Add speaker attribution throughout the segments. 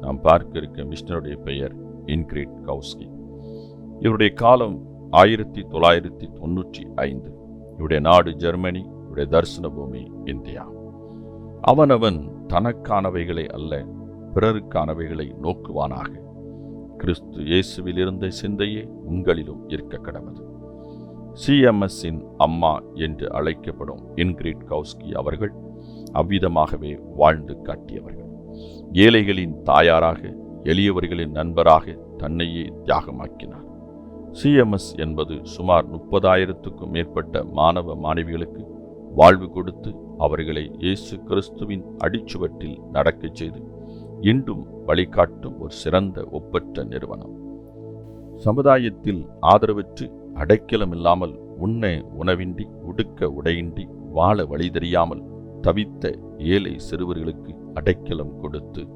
Speaker 1: நாம் பார்க்க இருக்க மிஷினருடைய பெயர் இன்கிரீட் கவுஸ்கி இவருடைய காலம் ஆயிரத்தி தொள்ளாயிரத்தி தொண்ணூற்றி ஐந்து. இவருடைய நாடு ஜெர்மனி இவருடைய தரிசன பூமி இந்தியா. அவனவன் தனக்கானவைகளை அல்ல பிறருக்கானவைகளை நோக்குவானாக. கிறிஸ்து இயேசுவில் இருந்த சிந்தையே உங்களிலும் இருக்க கடவுது. சிஎம்எஸ்ஸின் அம்மா என்று அழைக்கப்படும் இன்கிரீட் கவுஸ்கி அவர்கள் அவ்விதமாகவே வாழ்ந்து காட்டியவர்கள். ஏழைகளின் தாயாராக எளியவர்களின் நண்பராக தன்னையே தியாகமாக்கினார். சிஎம்எஸ் என்பது சுமார் முப்பதாயிரத்துக்கும் மேற்பட்ட மாணவ மாணவிகளுக்கு வாழ்வு கொடுத்து அவர்களை இயேசு கிறிஸ்துவின் அடிச்சுவட்டில் நடக்கச் செய்து இன்றும் வழிகாட்டும் ஒரு சிறந்த ஒப்பற்ற நிறுவனம். சமுதாயத்தில் ஆதரவற்று அடைக்கலம் இல்லாமல் உண்ண உணவின்றி உடுக்க உடையின்றி வாழ வழி தெரியாமல் தவித்த ஏழை சிறுவர்களுக்கு அடைக்கலம் கொடுத்து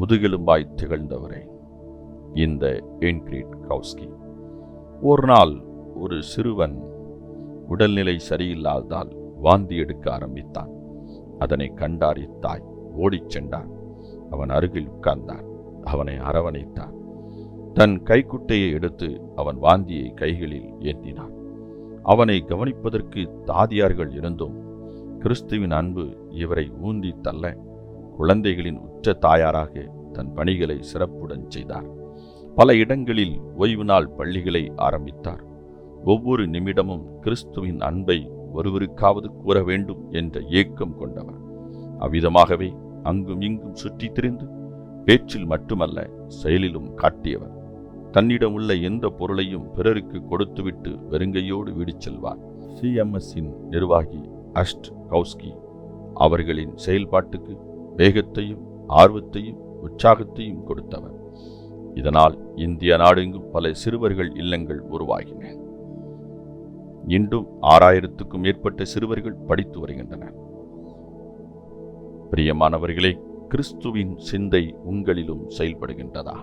Speaker 1: முதுகெலும்பாய் திகழ்ந்தவரே. இந்த என்கிரீட் கவுஸ்கி ஒரு நாள் ஒரு சிறுவன் உடல்நிலை சரியில்லாததால் வாந்தி எடுக்க ஆரம்பித்தான். அதனை கண்டார் இத்தாய். ஓடிச் சென்றான். அவன் அருகில் உட்கார்ந்தான். அவனை அரவணைத்தான். தன் கைக்குட்டையை எடுத்து அவன் வாந்தியை கைகளில் ஏந்தினான். அவனை கவனிப்பதற்கு தாதியார்கள் இருந்தும் கிறிஸ்துவின் அன்பு இவரை ஊந்தி தள்ள குழந்தைகளின் உற்ற தாயாராக தன் பணிகளை சிறப்புடன் செய்தார். பல இடங்களில் ஓய்வு நாள் பள்ளிகளை ஆரம்பித்தார். ஒவ்வொரு நிமிடமும் கிறிஸ்துவின் அன்பை ஒருவருக்காவது கூற வேண்டும் என்ற ஏக்கம் கொண்டவர். அவ்விதமாகவே அங்கும் இங்கும் சுற்றித் திரிந்து பேச்சில் மட்டுமல்ல செயலிலும் காட்டியவர். தன்னிடம் உள்ள எந்த பொருளையும் பிறருக்கு கொடுத்துவிட்டு வெறுங்கையோடு வீடு செல்வார். சிஎம்எஸ்ஸின் நிர்வாகி அஷ்ட் கவுஸ்கி அவர்களின் செயல்பாட்டுக்கு வேகத்தையும் ஆர்வத்தையும் உற்சாகத்தையும் கொடுத்தவர். இதனால் இந்திய நாடெங்கும் பல சிறுவர்கள் இல்லங்கள் உருவாகின. இன்றும் ஆறாயிரத்துக்கும் மேற்பட்ட சிறுவர்கள் படித்து வருகின்றனர். பிரியமானவர்களே கிறிஸ்துவின் சிந்தை உங்களிலும் செயல்படுகின்றதா?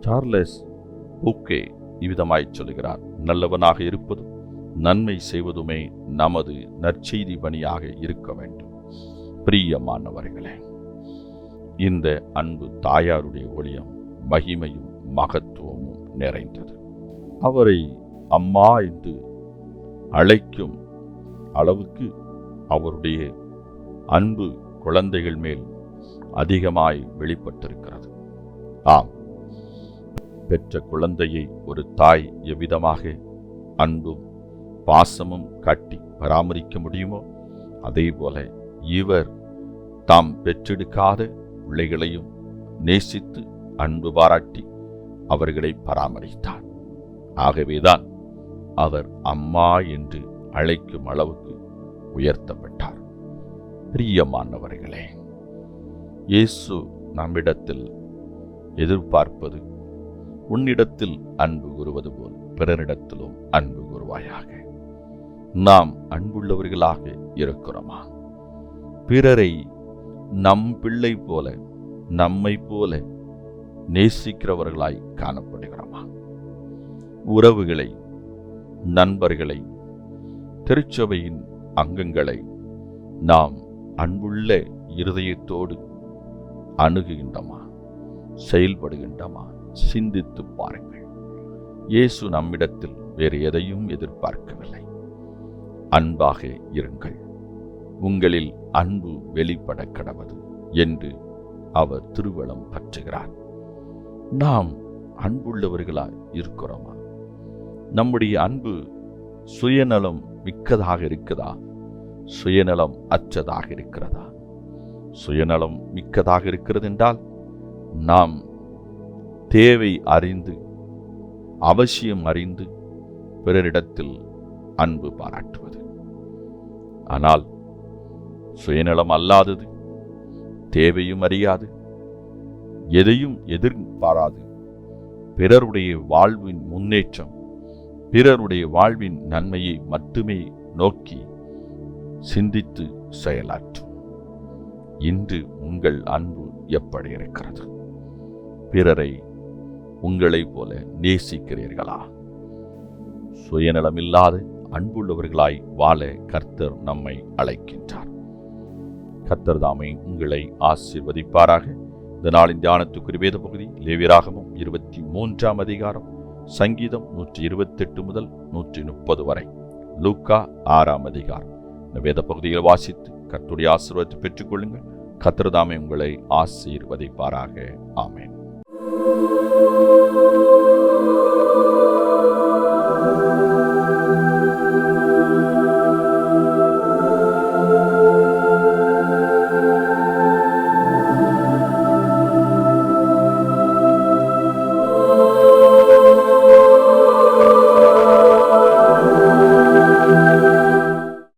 Speaker 1: சார்லஸ் பூக்கே இவ்விதமாய் சொல்கிறார் நல்லவனாக இருப்பதும் நன்மை செய்வதுமே நமது நற்செய்தி பணியாக இருக்க வேண்டும். பிரியமானவர்களே இந்த அன்பு தாயாருடைய ஒளியம் மகிமையும் மகத்துவமும் நிறைந்தது. அவரை அம்மா என்று அழைக்கும் அளவுக்கு அவருடைய அன்பு குழந்தைகள் மேல் அதிகமாய் வெளிப்பட்டிருக்கிறது. ஆம். பெற்ற குழந்தையை ஒரு தாய் எவ்விதமாக அன்பும் பாசமும் காட்டி பராமரிக்க முடியுமோ? அதே போல இவர் தாம் பெற்றெடுக்காத பிள்ளைகளையும் நேசித்து அன்பு பாராட்டி அவர்களை பராமரித்தார். ஆகவேதான் அவர் அம்மா என்று அழைக்கும் அளவுக்கு உயர்த்தப்பட்டார். பிரியமானவர்களே இயேசு நம்மிடத்தில் எதிர்பார்ப்பது உன்னிடத்தில் அன்பு கூறுவது போல் பிறரிடத்திலும் அன்பு கூறுவாயாக. நாம் அன்புள்ளவர்களாக இருக்கிறோமா? பிறரை நம் பிள்ளை போல நம்மை போல நேசிக்கிறவர்களாய் காணப்படுகிறோமா? உறவுகளை நண்பர்களை திருச்சபையின் அங்கங்களை நாம் அன்புள்ள இருதயத்தோடு அணுகுகின்றமா? செயல்படுகின்றமா? சிந்தித்து பாருங்கள். இயேசு நம்மிடத்தில் வேறு எதையும் எதிர்பார்க்கவில்லை. அன்பாக இருங்கள். உங்களில் அன்பு வெளிப்பட கடவது என்று அவர் திருவளம் பற்றுகிறார். நாம் அன்புள்ளவர்களாய் இருக்கிறோமா? நம்முடைய அன்பு சுயநலம் மிக்கதாக இருக்குதா? சுயநலம் அற்றதாக இருக்கிறதா? சுயநலம் மிக்கதாக இருக்கிறது என்றால் நாம் தேவை அறிந்து அவசியம் அறிந்து பிறரிடத்தில் அன்பு பாராட்டுவது. ஆனால் சுயநலம் அல்லாதது தேவையும் அறியாது எதையும் எதிர்பாராது. பிறருடைய வாழ்வின் முன்னேற்றம் பிறருடைய வாழ்வின் நன்மையை மட்டுமே நோக்கி சிந்தித்து செயலாற்றும். இன்று உங்கள் அன்பு எப்படி இருக்கிறது? பிறரை உங்களைப் போல நேசிக்கிறீர்களா? சுயநலமில்லாது அன்புள்ளவர்களாய் வாழ கர்த்தர் நம்மை அழைக்கின்றார். கர்த்தர் தாமை உங்களை ஆசிர்வதிப்பாராக. இந்த நாளின் தியானத்துக்குரிய வேத பகுதி லேவியராகமம் இருபத்தி மூன்றாம் அதிகாரம் சங்கீதம் நூற்றி இருபத்தெட்டு முதல் நூற்றி முப்பது வரை. லூக்கா ஆறாம் அதிகாரம். இந்த வேத பகுதியில் வாசித்து கர்த்துடைய ஆசீர்வாதத்தை பெற்றுக்கொள்ளுங்கள். கர்த்தர் தாமே உங்களை ஆசீர்வதிப்பாராக. ஆமேன்.